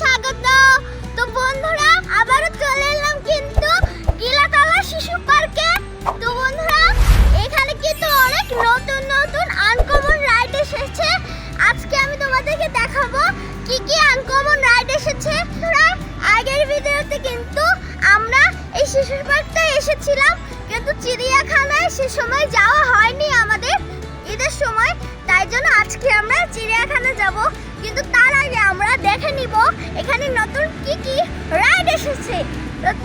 স্বাগত। তো বন্ধুরা Lúc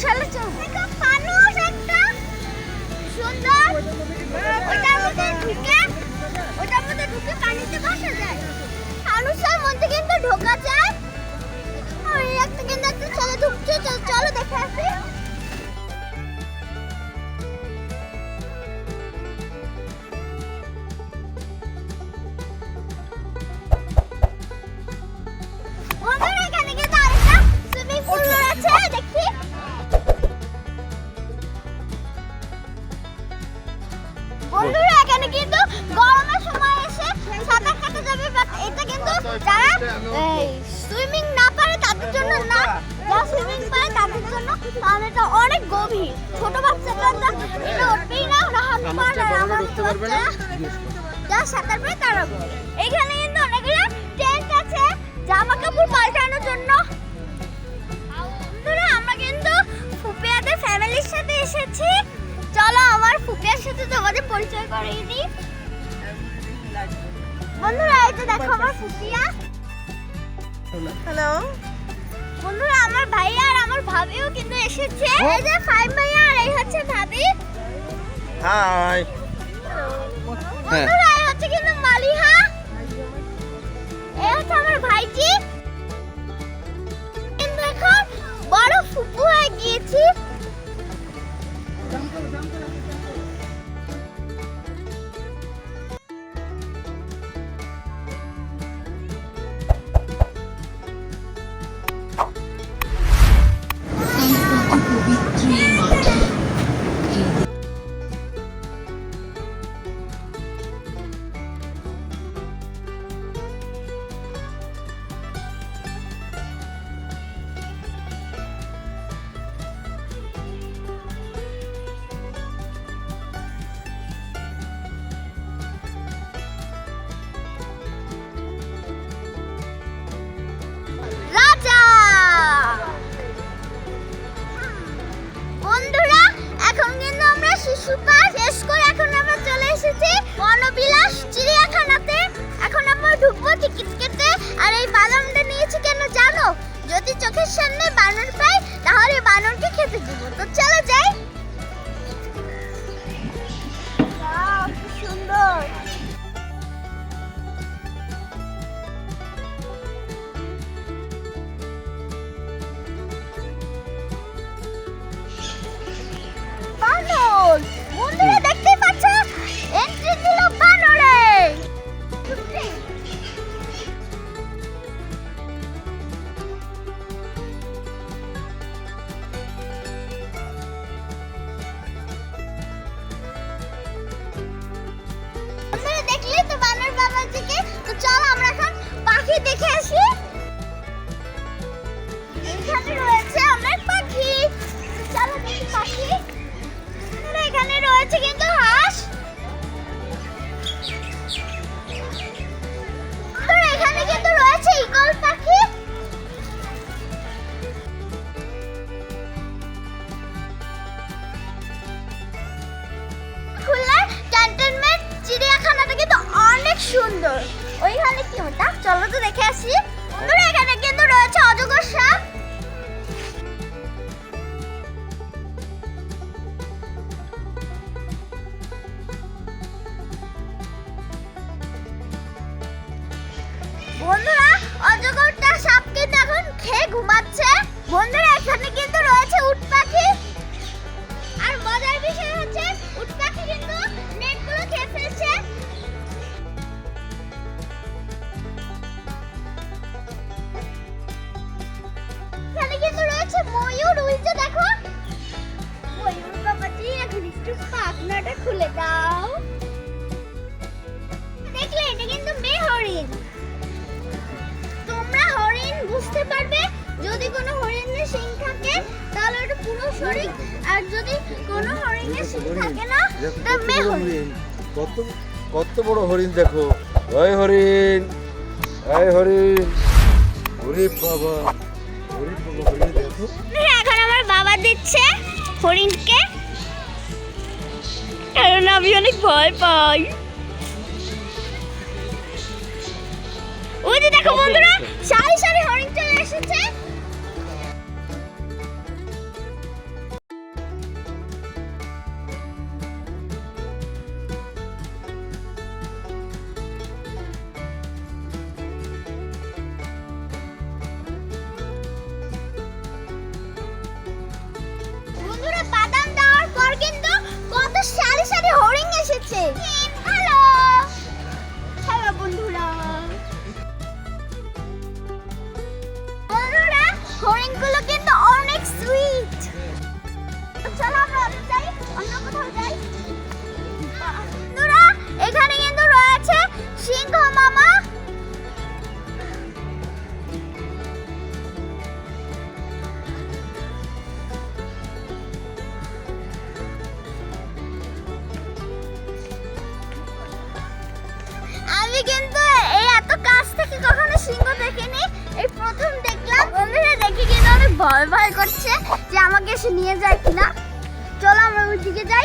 चलो चलो। আমাদেরটা অনেক গভীর। ছোট বাচ্চাটা এটা উঠবেই না ওরা হাত পা আর আমার বাচ্চা যা সাঁতার পেয়ে তারা এখানে কিন্তু অনেকগুলো টেন্ট আছে জামা কাপড় পাল্টানোর জন্য। আমরা কিন্তু ফুপিয়াদের ফ্যামিলির সাথে এসেছি। চলো আমার ফুপিয়ার সাথে তোমাদের পরিচয় করিয়ে দিই। বন্ধুরা এই তো দেখো আমার ফুপিয়া। হ্যালো বন্ধুরা আমার ভাই আর আমার ভাবিও কিন্তু এসেছে। হ্যাঁ। এই যে ফাইভ ভাই আর এই হচ্ছে ভাবি। হাই। হ্যাঁ। বন্ধুরা এই হচ্ছে কিন্তু মালিহা। এই হচ্ছে আমার ভাইজি। কিন্তু এখন বড় ফুপু হয়ে গিয়েছি। শেষ করে এখন আমরা চলে এসেছি বনবিলাস চিড়িয়াখানাতে। এখন আমরা ঢুকবো টিকিট কেটে। আর এই বাদামটা নিয়েছি কেন জানো? যদি চোখের সামনে বানর পাই তাহলে বানরকে খেতে দিব। তো চলে যাই। এখানে রয়েছে কিন্তু হাঁস। চিড়িয়াখানাটা কিন্তু অনেক সুন্দর। ওইখানে কি ওটা? চলো তো দেখে আসি। বন্ধুরা, এখানে কিন্তু রয়েছে অজগর সাপ। বন্ধুরা, অজগরটা সাপ কিন্তু এখন খেয়ে ঘুমাচ্ছে। বন্ধুরা, এখানে কিন্তু রয়েছে উট পাখি। আর মজার বিষয় হচ্ছে, উট পাখি কিন্তু নেটগুলো খেয়ে ফেলছে। এখানে কিন্তু রয়েছে ময়ূর, ওই যে দেখো। ময়ূর বাবাজি, এখন একটু পাখনাটা খুলে দাও। দেখলে এটা কিন্তু মেয়ে হরিণ বুঝতে পারবে? যদি কোনো হরিণের শিং থাকে তাহলে ওটা পুরো হরিণ আর যদি কোনো হরিণের শিং থাকে না তা মেয়ে হরিণ। কত কত বড় হরিণ দেখো। ওই হরিণ ওই হরিণ। ওরে বাবা ওরে বাবা হরিণ দেখো। এখন আমার বাবা দিচ্ছে হরিণকে। কারণ আমি অনেক ভয় পাই। ওই যে দেখো বন্ধুরা সারি সারি হরিণ এসেছে? সিংহ আমি কিন্তু এই এত কাছ থেকে কখনো সিংহ দেখিনি। এই প্রথম দেখলাম বন্ধুরা দেখে কিন্তু অনেক ভয় ভয় করছে যে আমাকে এসে নিয়ে যায় কিনা। চলো আমরা ওই দিকে যাই।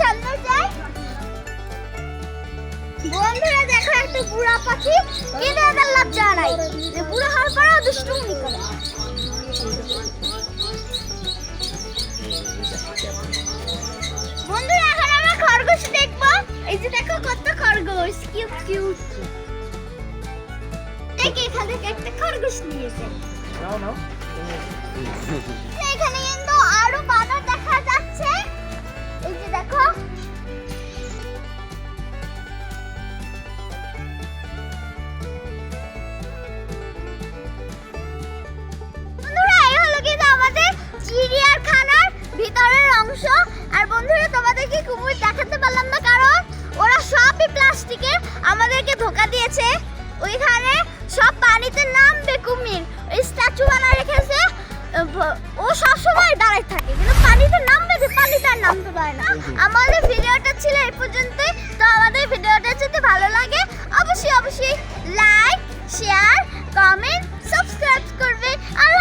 সামনে যাই। বন্ধুরা দেখো একটা বুড়া পাখি। কিন্তু এদের লজ্জা নাই। যে বুড়ো হওয়ার পরেও দুষ্টুমি করে। বন্ধুরা এখন আমরা খরগোশ দেখব। এই যে দেখো কত খরগোশ। কিউট কিউট দেখি এখান একটা খরগোশ নিয়েছে নাও নাও। এখানে আমাদেরকে ধোকা দিয়েছে? ওইখানে সব পানিতে নামবে কুমির। ওই স্ট্যাচু বানা রেখেছে ও সবসময় দাঁড়ায় থাকে কিন্তু পানিতে নামবে যে পানিতে আর নামতে পারে না। আমাদের ভিডিওটা ছিল এই পর্যন্তই। তো আমাদের ভিডিওটা যদি ভালো লাগে অবশ্যই অবশ্যই লাইক শেয়ার কমেন্ট সাবস্ক্রাইব করবে। হাফেজ